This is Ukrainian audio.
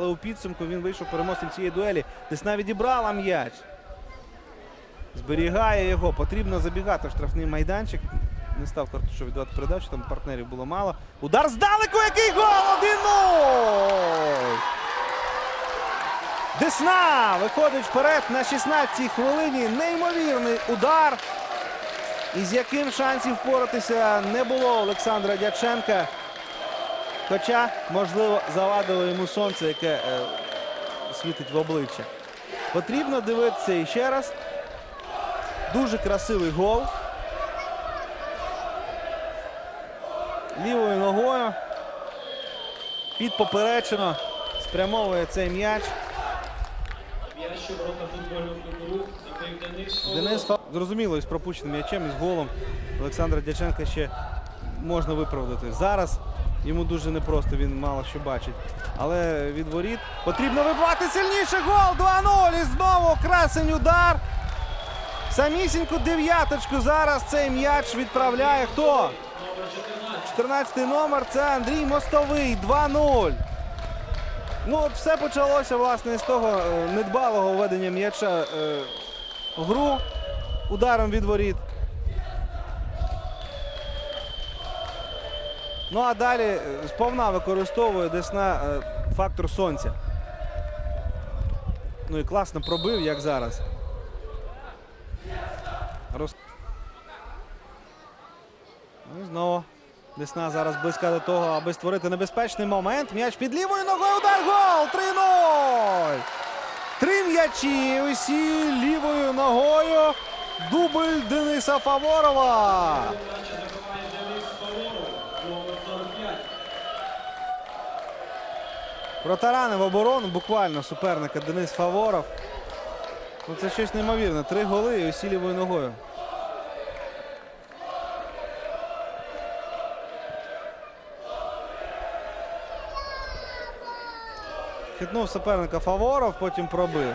Але у підсумку він вийшов переможцем цієї дуелі. Десна відібрала м'яч. Зберігає його. Потрібно забігати в штрафний майданчик. Не став картушу віддавати передачу, там партнерів було мало. Удар здалеку, який гол! 1-0! Десна виходить вперед на 16-й хвилині. Неймовірний удар. І з яким шансів впоратися не було Олександра Дяченка. Хоча, можливо, завадило йому сонце, яке е, світить в обличчя. Потрібно дивитися іще раз. Дуже красивий гол. Лівою ногою. Під поперечину спрямовує цей м'яч. Денис Фа- зрозуміло, із пропущеним м'ячем, із голом Олександра Дяченка ще можна виправдати. Зараз йому дуже непросто, він мало що бачить. Але від воріт потрібно вибивати сильніше гол. 2-0. І знову красень удар. Самісіньку дев'яточку зараз цей м'яч відправляє. Хто? 14. 14 номер це Андрій Мостовий. 2-0. Ну, от все почалося власне з того е, недбалого ведення м'яча е, в гру ударом від воріт. Ну а далі е, сповна використовує Десна е, фактор сонця. Ну і класно пробив, як зараз. Роз... Ну знову Десна зараз близька до того, аби створити небезпечний момент. М'яч під лівою ногою. Удар гол! 3-0! Три м'ячі. Усі лівою ногою. Дубль Дениса Фаворова. Протаранив оборону буквально суперника Денис Фаворов. Ну це щось неймовірне. Три голи і усі лівою ногою. Хитнув суперника Фаворов, потім пробив.